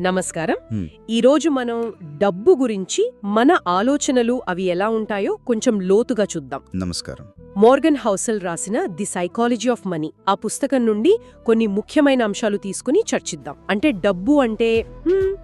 నమస్కారం. ఈరోజు మనం డబ్బు గురించి మన ఆలోచనలు అవి ఎలా ఉంటాయో కొంచెం లోతుగా చూద్దాం. నమస్కారం. మోర్గన్ హౌసెల్ రాసిన ది సైకాలజీ ఆఫ్ మనీ ఆ పుస్తకం నుండి కొన్ని ముఖ్యమైన అంశాలు తీసుకుని చర్చిద్దాం. అంటే డబ్బు అంటే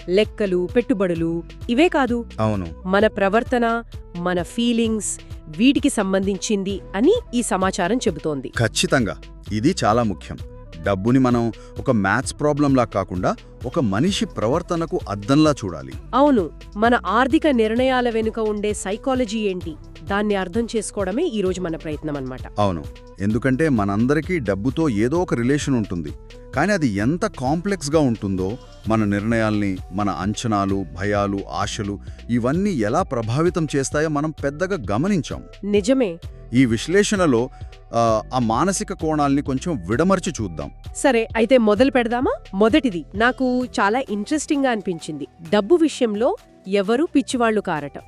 లెక్కలు పెట్టుబడులు ఇవే కాదు. అవును. మన ప్రవర్తన మన ఫీలింగ్స్ వీటికి సంబంధించింది అని ఈ సమాచారం చెబుతోంది. ఖచ్చితంగా. ఇది చాలా ముఖ్యం. డబ్బుని మనం ఒక మ్యాథ్స్ ప్రాబ్లంలా కాకుండా ఒక మనిషి ప్రవర్తనకు అద్దంలా చూడాలి. అవును మన ఆర్థిక నిర్ణయాల వెనుక ఉండే సైకాలజీ ఏంటి? దాన్ని అర్థం చేసుకోవడమే ఈరోజు మన ప్రయత్నం అన్నమాట. అవును ఎందుకంటే మనందరికీ డబ్బుతో ఏదో ఒక రిలేషన్ ఉంటుంది. కానీ అది ఎంత కాంప్లెక్స్గా ఉంటుందో మన నిర్ణయాల్ని మన అంచనాలు భయాలు ఆశలు ఇవన్నీ ఎలా ప్రభావితం చేస్తాయో మనం పెద్దగా గమనించాం. నిజమే ఈ విశ్లేషణలో ఆ, మానసిక కోణాల్ని కొంచెం విడమర్చి చూద్దాం. సరే అయితే మొదలు పెడదామా? మొదటిది నాకు చాలా ఇంట్రెస్టింగ్గా అనిపించింది. డబ్బు విషయంలో ఎవరు పిచ్చివాళ్ళు కారట.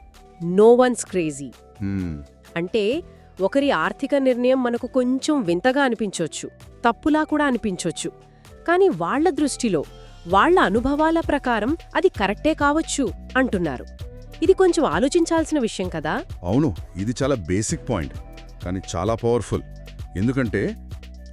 No one's crazy. అంటే ఒకరి ఆర్థిక నిర్ణయం మనకు కొంచెం వింతగా అనిపించొచ్చు తప్పులా కూడా అనిపించొచ్చు. కానీ వాళ్ళ దృష్టిలో వాళ్ళ అనుభవాల ప్రకారం అది కరెక్టే కావచ్చు అంటున్నారు. ఇది కొంచెం ఆలోచించాల్సిన విషయం కదా? అవును ఇది చాలా బేసిక్ పాయింట్. కానీ చాలా పవర్ఫుల్ ఎందుకంటే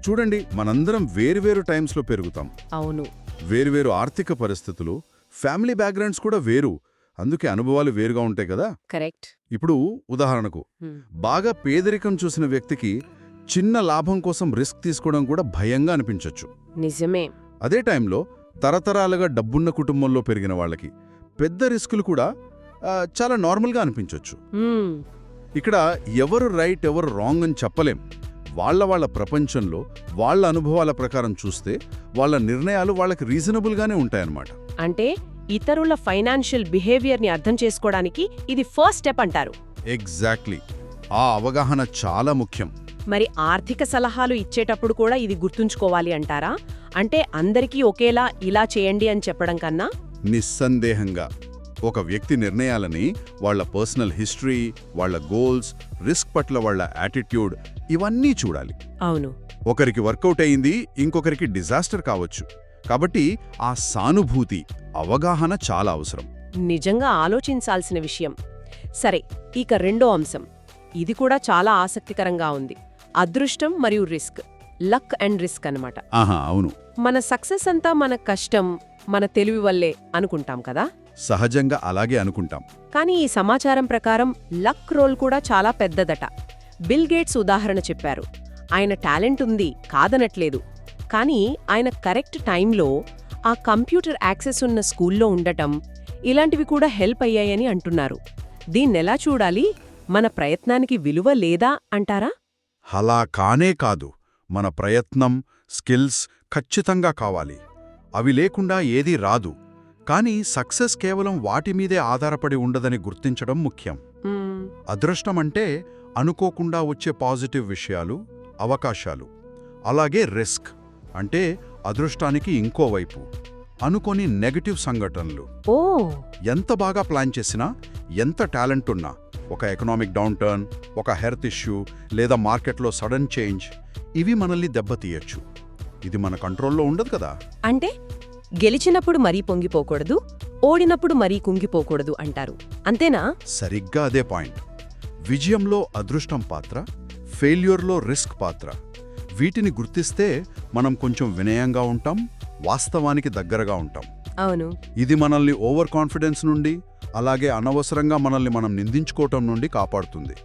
చూడండి మనందరం వేరువేరు టైమ్స్లో పెరుగుతాం. అవును. వేరువేరు ఆర్థిక పరిస్థితులు ఫ్యామిలీ బ్యాక్గ్రౌండ్స్ కూడా వేరు. అందుకే అనుభవాలు వేరుగా ఉంటాయి కదా? కరెక్ట్ ఇప్పుడు ఉదాహరణకు బాగా పేదరికం చూసిన వ్యక్తికి చిన్న లాభం కోసం రిస్క్ తీసుకోవడం కూడా భయంగా అనిపించొచ్చు. నిజమే. అదే టైంలో తరతరాలుగా డబ్బున్న కుటుంబంలో పెరిగిన వాళ్ళకి పెద్ద రిస్కులు కూడా చాలా నార్మల్గా అనిపించొచ్చు. మ్మ్. ఇక్కడ ఎవరు రైట్ ఎవరు రాంగ్ అని చెప్పలేం. వాళ్ళ వాళ్ళ ప్రపంచంలో వాళ్ళ అనుభవాల ప్రకారం చూస్తే వాళ్ళ నిర్ణయాలు వాళ్ళకి రీజనబుల్గానే ఉంటాయన్నమాట. అంటే ఇతరుల ఫైనాన్షియల్ బిహేవియర్ని అర్థం చేసుకోవడానికి ఇది ఫస్ట్ స్టెప్ అంటారు. ఎగ్జాక్ట్లీ. ఆ అవగాహన చాలా ముఖ్యం. మరి ఆర్థిక సలహాలు ఇచ్చేటప్పుడు కూడా ఇది గుర్తుంచుకోవాలి అంటారా? అంటే అందరికీ ఒకేలా ఇలా చేయండి అని చెప్పడం కన్నా? నిస్సందేహంగా. ఒక వ్యక్తి నిర్ణయాలని వాళ్ళ పర్సనల్ హిస్టరీ వాళ్ళ గోల్స్ రిస్క్ పట్ల వాళ్ళ యాటిట్యూడ్ ఇవన్నీ చూడాలి. అవును. ఒకరికి వర్కౌట్ అయింది ఇంకొకరికి డిజాస్టర్ కావచ్చు. కాబట్టి ఆ సానుభూతి అవగాహన చాలా అవసరం. నిజంగా ఆలోచించాల్సిన విషయం. సరే ఇక రెండో అంశం. ఇది కూడా చాలా ఆసక్తికరంగా ఉంది. అదృష్టం మరియు రిస్క్. లక్ అండ్ రిస్క్ అన్నమాట. ఆహా అవును. మన సక్సెస్ అంతా మన కష్టం మన తెలివి వల్లే అనుకుంటాం కదా? సహజంగా అలాగే అనుకుంటాం. కానీ ఈ సమాచారం ప్రకారం లక్ రోల్ కూడా చాలా పెద్దదట. బిల్ గేట్స్ ఉదాహరణ చెప్పారు. ఆయన టాలెంట్ ఉంది కాదనట్లేదు. కానీ ఆయన కరెక్ట్ టైంలో ఆ కంప్యూటర్ యాక్సెస్ ఉన్న స్కూల్లో ఉండటం ఇలాంటివి కూడా హెల్ప్ అయ్యాయని అంటున్నారు. దీన్నెలా చూడాలి? మన ప్రయత్నానికి విలువ లేదా అంటారా? అలా కానే కాదు. మన ప్రయత్నం స్కిల్స్ ఖచ్చితంగా కావాలి. అవి లేకుండా ఏదీ రాదు. కానీ సక్సెస్ కేవలం వాటి మీదే ఆధారపడి ఉండదని గుర్తించడం ముఖ్యం. అదృష్టం అంటే అనుకోకుండా వచ్చే పాజిటివ్ విషయాలు అవకాశాలు అలాగే రిస్క్ అంటే అదృష్టానికి ఇంకో వైపు అనుకొని నెగటివ్ సంఘటనలు. ఓ! ఎంత బాగా ప్లాన్ చేసినా ఎంత టాలెంట్ ఉన్నా ఒక ఎకనామిక్ డౌన్ టర్న్ ఒక హెల్త్ ఇష్యూ లేదా మార్కెట్లో సడన్ చేంజ్ ఇవి మనల్ని దెబ్బతీయచ్చు. ఇది మన కంట్రోల్లో ఉండదు కదా. అంటే? గెలిచినప్పుడు మరీ పొంగిపోకూడదు ఓడినప్పుడు మరీ కుంగిపోకూడదు అంటారు. అంతేనా? సరిగ్గా అదే పాయింట్. విజయంలో అదృష్టం పాత్ర ఫెయిల్యూర్లో రిస్క్ పాత్ర. వీటిని గుర్తిస్తే మనం కొంచెం వినయంగా ఉంటాం వాస్తవానికి దగ్గరగా ఉంటాం. అవును. ఇది మనల్ని ఓవర్ కాన్ఫిడెన్స్ నుండి అలాగే అనవసరంగా మనల్ని మనం నిందించుకోవటం నుండి కాపాడుతుంది.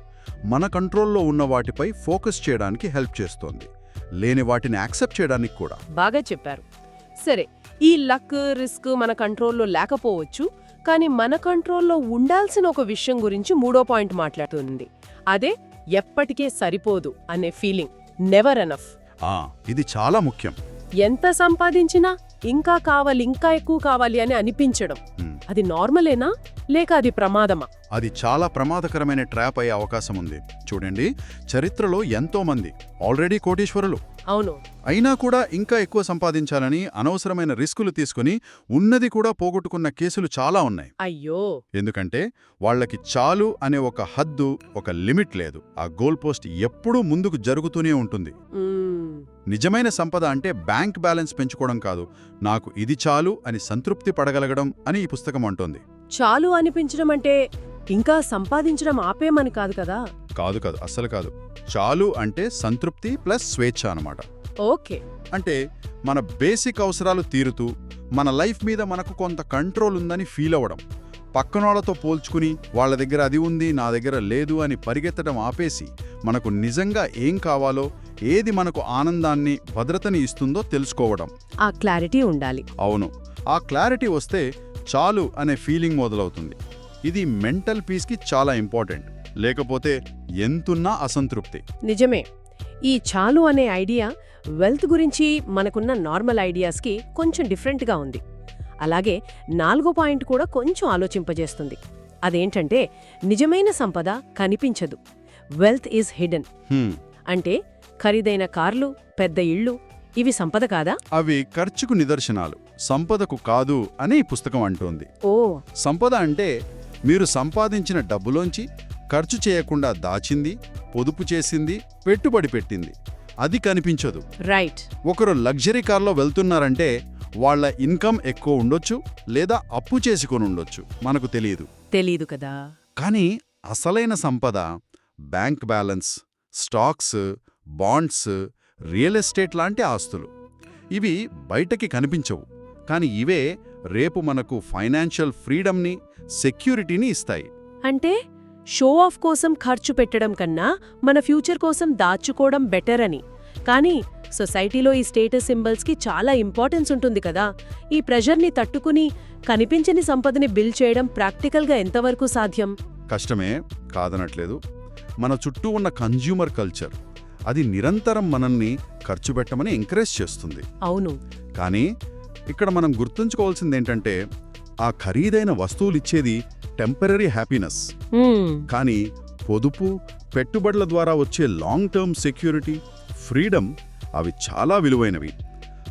మన కంట్రోల్లో ఉన్న వాటిపై ఫోకస్ చేయడానికి హెల్ప్ చేస్తోంది. లేని వాటిని యాక్సెప్ట్ చేయడానికి కూడా. బాగా చెప్పారు. సరే ఈ లక్ రిస్క్ మన కంట్రోల్లో లేకపోవచ్చు కానీ మన కంట్రోల్లో ఉండాల్సిన ఒక విషయం గురించి మూడో పాయింట్ మాట్లాడుతుంది. అదే ఎప్పటికే సరిపోదు అనే ఫీలింగ్. నెవర్ ఎనఫ్ ఆ ఇది చాలా ముఖ్యం. ఎంత సంపాదించినా ఇంకా కావాలి ఇంకా ఎక్కువ కావాలి అని అనిపించడం. అది నార్మలేనా? లేక అది ప్రమాదమా? అది చాలా ప్రమాదకరమైన ట్రాప్ అయ్యే అవకాశం ఉంది. చూడండి చరిత్రలో ఎంతో మంది ఆల్రెడీ కోటీశ్వరులు అవును. అయినా కూడా ఇంకా ఎక్కువ సంపాదించాలని అనవసరమైన రిస్కులు తీసుకుని ఉన్నది కూడా పోగొట్టుకున్న కేసులు చాలా ఉన్నాయి. అయ్యో! ఎందుకంటే వాళ్ళకి చాలు అనే ఒక హద్దు ఒక లిమిట్ లేదు. ఆ గోల్ పోస్ట్ ఎప్పుడూ ముందుకు జరుగుతూనే ఉంటుంది. నిజమైన సంపద అంటే బ్యాంక్ బ్యాలెన్స్ పెంచుకోవడం కాదు. నాకు ఇది చాలు అని సంతృప్తి పడగలగడం అని ఈ పుస్తకం అంటోంది. చాలు అనిపించడం అంటే ఇంకా సంపాదించడం ఆపేమని కాదు కదా? కాదు కాదు అస్సలు కాదు. చాలు అంటే సంతృప్తి ప్లస్ స్వేచ్ఛ అన్నమాట. ఓకే. అంటే మన బేసిక్ అవసరాలు తీరుతూ మన లైఫ్ మీద మనకు కొంత కంట్రోల్ ఉందని ఫీల్ అవ్వడం పక్కనోళ్ళతో పోల్చుకుని వాళ్ళ దగ్గర అది ఉంది నా దగ్గర లేదు అని పరిగెత్తడం ఆపేసి మనకు నిజంగా ఏం కావాలో ఏది మనకు ఆనందాన్ని భద్రతని ఇస్తుందో తెలుసుకోవడం. ఆ క్లారిటీ ఉండాలి. అవును. ఆ క్లారిటీ వస్తే చాలు అనే ఫీలింగ్ మొదలవుతుంది. ఇది మెంటల్ పీస్కి చాలా ఇంపార్టెంట్. లేకపోతే ఎంతున్నా అసంతృప్తి. నిజమే. ఈ చాలు అనే ఐడియా వెల్త్ గురించి మనకున్న నార్మల్ ఐడియాస్కి కొంచెం డిఫరెంట్గా ఉంది. అలాగే నాలుగో పాయింట్ కూడా కొంచెం ఆలోచింపజేస్తుంది. అదేంటంటే నిజమైన సంపద కనిపించదు. Wealth is hidden. అంటే ఖరీదైన కార్లు పెద్ద ఇళ్ళు ఇవి సంపద కాదా? అవి ఖర్చుకు నిదర్శనాలు. సంపదకు కాదు అని పుస్తకం అంటోంది. ఓ. సంపద అంటే మీరు సంపాదించిన డబ్బులోంచి ఖర్చు చేయకుండా దాచింది పొదుపు చేసింది పెట్టుబడి పెట్టింది. అది కనిపించదు. రైట్ ఒకరు లగ్జరీ కార్లో వెళ్తున్నారంటే వాళ్ళ ఇన్కమ్ ఎక్కువ ఉండొచ్చు లేదా అప్పు చేసుకొని ఉండొచ్చు. మనకు తెలియదు తెలీదు కదా. కానీ అసలైన సంపద bank balance stocks bonds real estate లాంటి ఆస్తులు. ఇవి బయటకి కనిపించవు. కానీ ఇవే రేపు మనకు ఫైనాన్షియల్ ఫ్రీడమ్ని సెక్యూరిటీని ఇస్తాయి. అంటే షో ఆఫ్ కోసం ఖర్చు పెట్టడం కన్నా మన ఫ్యూచర్ కోసం దాచుకోవడం బెటర్ అని. కానీ సొసైటీలో ఈ స్టేటస్ సింబల్స్కి చాలా ఇంపార్టెన్స్ ఉంటుంది కదా. ఈ ప్రెషర్ని తట్టుకుని కనిపించని సంపదని బిల్డ్ చేయడం ప్రాక్టికల్గా ఎంతవరకు సాధ్యం? కష్టమే కాదనట్లేదు. మన చుట్టూ ఉన్న కన్జ్యూమర్ కల్చర్ అది నిరంతరం మనల్ని ఖర్చు పెట్టమని ఎంకరేజ్ చేస్తుంది. అవును. కానీ ఇక్కడ మనం గుర్తుంచుకోవాల్సింది ఏంటంటే ఆ ఖరీదైన వస్తువులిచ్చేది టెంపరీ హ్యాపీనెస్ హ్మ్, కానీ పొదుపు పెట్టుబడుల ద్వారా వచ్చే లాంగ్ టర్మ్ సెక్యూరిటీ ఫ్రీడమ్ అవి చాలా విలువైనవి.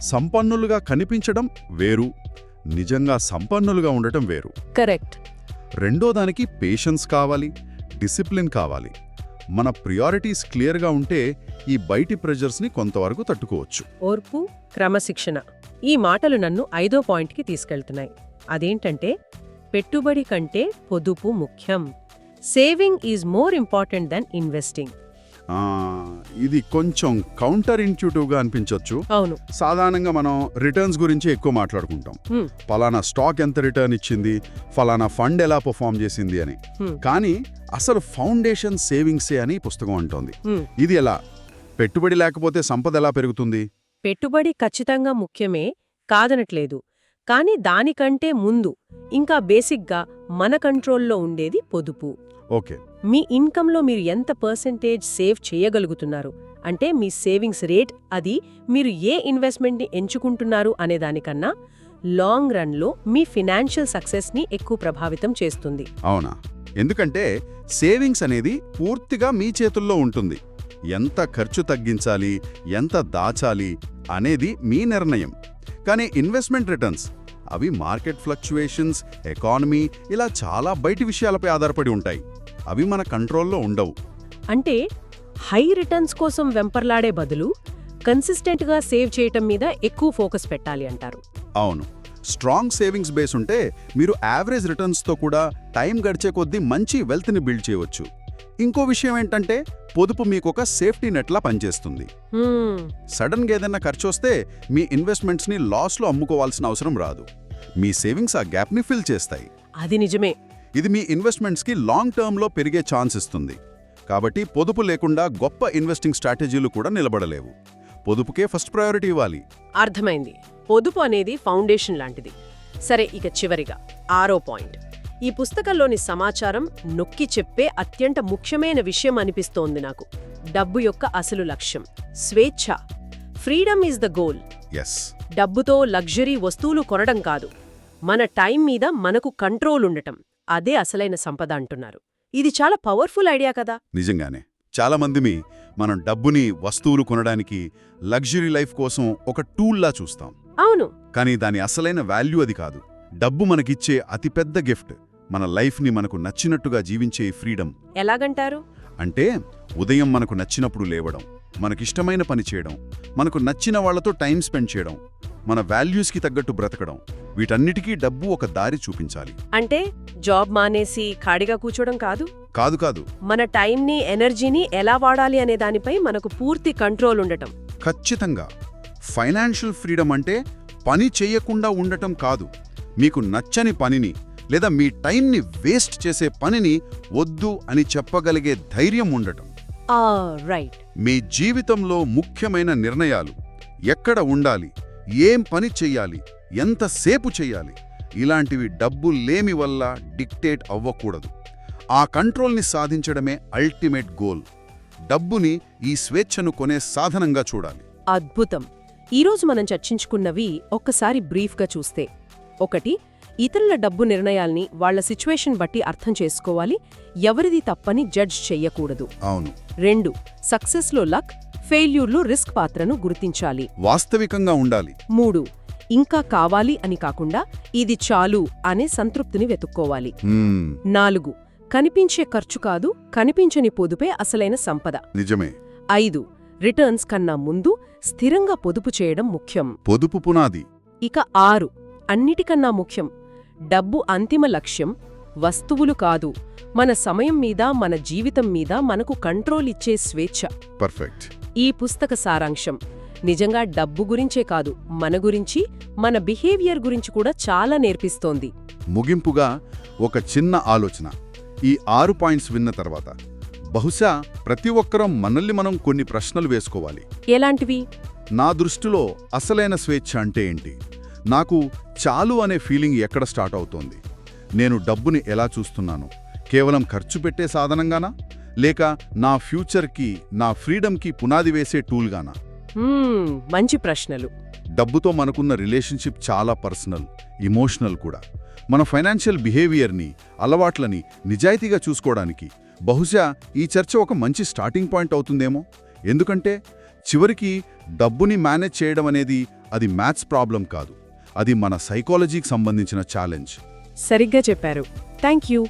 సంపన్నులుగా కనిపించడం వేరు. నిజంగా సంపన్నులుగా ఉండటం వేరు. కరెక్ట్ రెండో దానికి పేషెన్స్ కావాలి డిసిప్లిన్ కావాలి. మన ప్రియారిటీస్ క్లియర్గా ఉంటే ఈ బయటి ప్రెజర్స్ని కొంతవరకు తట్టుకోవచ్చు. ఓర్పు క్రమశిక్షణ ఈ మాటలు నన్ను ఐదో పాయింట్కి తీసుకెళ్తున్నాయి. అదేంటంటే పెట్టుబడి కంటే పొదుపు ముఖ్యం. Saving is more important than investing. ఇది కొంచెం కౌంటర్ ఇంట్యూటివ్గా అనిపించవచ్చు అవును. సాధారణంగా మనం రిటర్న్స్ గురించి ఎక్కువ మాట్లాడుకుంటాం. ఫలానా స్టాక్ ఎంత రిటర్న్ ఇచ్చింది ఫలానా ఫండ్ ఎలా పర్ఫామ్ చేసింది అని. కానీ అసలు ఫౌండేషన్ సేవింగ్సే అని పుస్తకం అంటోంది. ఇది ఎలా? పెట్టుబడి లేకపోతే సంపద ఎలా పెరుగుతుంది? పెట్టుబడి ఖచ్చితంగా ముఖ్యమే కాదనట్లేదు. కానీ దానికంటే ముందు ఇంకా బేసిక్గా మన కంట్రోల్లో ఉండేది పొదుపు. ఓకే. మీ ఇన్కంలో మీరు ఎంత పర్సెంటేజ్ సేవ్ చేయగలుగుతున్నారు? అంటే మీ సేవింగ్స్ రేట్ అది మీరు ఏ ఇన్వెస్ట్మెంట్ని ఎంచుకుంటున్నారు అనే దానికన్నా లాంగ్ రన్లో మీ ఫినాన్షియల్ సక్సెస్ని ఎక్కువ ప్రభావితం చేస్తుంది. అవునా? ఎందుకంటే సేవింగ్స్ అనేది పూర్తిగా మీ చేతుల్లో ఉంటుంది. ఎంత ఖర్చు తగ్గించాలి ఎంత దాచాలి అనేది మీ నిర్ణయం. కానీ ఇన్వెస్ట్మెంట్ రిటర్న్స్ అవి మార్కెట్ ఫ్లక్చుయేషన్స్ ఎకానమీ ఇలా చాలా బయటి విషయాలపై ఆధారపడి ఉంటాయి. అవి మన కంట్రోల్లో ఉండవు. అంటే హై రిటర్న్స్ కోసం వెంపర్లాడే బదులు కన్సిస్టెంట్గా సేవ్ చేయటం మీద ఎక్కువ ఫోకస్ పెట్టాలి అంటారు. అవును. స్ట్రాంగ్ సేవింగ్స్ బేస్ ఉంటే మీరు యావరేజ్ రిటర్న్స్తో కూడా టైం గడిచే కొద్దీ మంచి వెల్త్ని బిల్డ్ చేయవచ్చు. ఇంకో విషయం ఏంటంటే పొదుపు మీకు ఒక సేఫ్టీ నెట్లా పనిచేస్తుంది. సడన్గా ఏదైనా ఖర్చు వస్తే మీ ఇన్వెస్ట్మెంట్స్ని లాస్లో అమ్ముకోవాల్సిన అవసరం రాదు. మీ సేవింగ్స్ ఆ గ్యాప్ని ఫిల్ చేస్తాయి. అది నిజమే. ఇది మీ ఇన్వెస్ట్మెంట్స్కి లాంగ్ టర్మ్లో పెరిగే ఛాన్స్ ఇస్తుంది. కాబట్టి పొదుపు లేకుండా గొప్ప ఇన్వెస్టింగ్ స్ట్రాటజీలు కూడా నిలబడలేవు. పొదుపుకే ఫస్ట్ ప్రయారిటీ ఇవ్వాలి. అర్థమైంది. పొదుపు అనేది ఫౌండేషన్ లాంటిది. సరే ఇక చివరిగా ఆరో పాయింట్. ఈ పుస్తకంలోని సమాచారం నొక్కి చెప్పే అత్యంత ముఖ్యమైన విషయం అనిపిస్తోంది నాకు. డబ్బు యొక్క అసలు లక్ష్యం. స్వేచ్ఛ. Freedom is the goal. డబ్బుతో లగ్జరీ వస్తువులు కొనడం కాదు. మన టైం మీద మనకు కంట్రోల్ ఉండటం. అదే అసలైన సంపద అంటున్నారు. ఇది చాలా పవర్ఫుల్ ఐడియా కదా? నిజంగానే. చాలామంది మీ మనం డబ్బుని వస్తువులు కొనడానికి లగ్జరీ లైఫ్ కోసం ఒక టూల్లా చూస్తాం. అవును. కానీ దాని అసలైన వాల్యూ అది కాదు. డబ్బు మనకిచ్చే అతిపెద్ద గిఫ్ట్. మన లైఫ్ని మనకు నచ్చినట్టుగా జీవించే ఫ్రీడమ్. ఎలాగంటారు? అంటే ఉదయం మనకు నచ్చినప్పుడు లేవడం మనకిష్టమైన పని చేయడం మనకు నచ్చిన వాళ్ళతో టైం స్పెండ్ చేయడం మన వాల్యూస్కి తగ్గట్టు బ్రతకడం వీటన్నిటికీ డబ్బు ఒక దారి చూపించాలి. అంటే జాబ్ మానేసి ఖాళీగా కూర్చోవడం కాదు? కాదు కాదు. మన టైంని ఎనర్జీని ఎలా వాడాలి అనే దానిపై మనకు పూర్తి కంట్రోల్ ఉండటం. ఖచ్చితంగా. ఫైనాన్షియల్ ఫ్రీడమ్ అంటే పని చేయకుండా ఉండటం కాదు. మీకు నచ్చని పనిని లేదా మీ టైంని వేస్ట్ చేసే పనిని వద్దు అని చెప్పగలిగే ధైర్యం ఉండటం. రైట్. మీ జీవితంలో ముఖ్యమైన నిర్ణయాలు ఎక్కడ ఉండాలి ఏం పని చెయ్యాలి ఎంతసేపు చెయ్యాలి ఇలాంటివి డబ్బు లేమి వల్ల డిక్టేట్ అవ్వకూడదు. ఆ కంట్రోల్ని సాధించడమే అల్టిమేట్ గోల్. డబ్బుని ఈ స్వేచ్ఛను కొనే సాధనంగా చూడాలి. అద్భుతం. ఈరోజు మనం చర్చించుకున్నవి ఒక్కసారి బ్రీఫ్గా చూస్తే. ఒకటి ఇతరుల డబ్బు నిర్ణయాల్ని వాళ్ళ సిచ్యువేషన్ బట్టి అర్థం చేసుకోవాలి. ఎవరిది తప్పని జడ్జ్ చెయ్యకూడదు. అవును. రెండు సక్సెస్లో లక్ ఫెయిల్యూర్లో రిస్క్ పాత్రను గుర్తించాలి. వాస్తవికంగా ఉండాలి. మూడు ఇంకా కావాలి అని కాకుండా ఇది చాలు అనే సంతృప్తిని వెతుక్కోవాలి. నాలుగు కనిపించే ఖర్చు కాదు కనిపించని పొదుపే అసలైన సంపద. నిజమే. ఐదు రిటర్న్స్ కన్నా ముందు స్థిరంగా పొదుపు చేయడం ముఖ్యం. పొదుపు పునాది. ఇక ఆరు అన్నిటికన్నా ముఖ్యం డబ్బు అంతిమ లక్ష్యం వస్తువులు కాదు. మన సమయం మీద మన జీవితం మీద మనకు కంట్రోల్ ఇచ్చే స్వేచ్ఛ. పర్ఫెక్ట్ ఈ పుస్తక సారాంశం నిజంగా డబ్బు గురించే కాదు మన గురించి మన బిహేవియర్ గురించి కూడా చాలా నేర్పిస్తోంది. ముగింపుగా ఒక చిన్న ఆలోచన. ఈ ఆరు పాయింట్స్ విన్న తర్వాత బహుశా ప్రతి ఒక్కరం మనల్ని మనం కొన్ని ప్రశ్నలు వేసుకోవాలి. ఎలాంటివి? నా దృష్టిలో అసలైన స్వేచ్ఛ అంటే ఏంటి? నాకు చాలు అనే ఫీలింగ్ ఎక్కడ స్టార్ట్ అవుతోంది? నేను డబ్బుని ఎలా చూస్తున్నాను? కేవలం ఖర్చు పెట్టే సాధనంగానా? లేక నా ఫ్యూచర్కి నా ఫ్రీడమ్కి పునాది వేసే టూల్గానా? మంచి ప్రశ్నలు. డబ్బుతో మనకున్న రిలేషన్షిప్ చాలా పర్సనల్ ఇమోషనల్ కూడా. మన ఫైనాన్షియల్ బిహేవియర్ని అలవాట్లని నిజాయితీగా చూసుకోవడానికి బహుశా ఈ చర్చ ఒక మంచి స్టార్టింగ్ పాయింట్ అవుతుందేమో? ఎందుకంటే చివరికి డబ్బుని మేనేజ్ చేయడం అనేది అది మ్యాథ్స్ ప్రాబ్లం కాదు. అది మన సైకాలజీకి సంబంధించిన ఛాలెంజ్ సరిగ్గా చెప్పారు. Thank you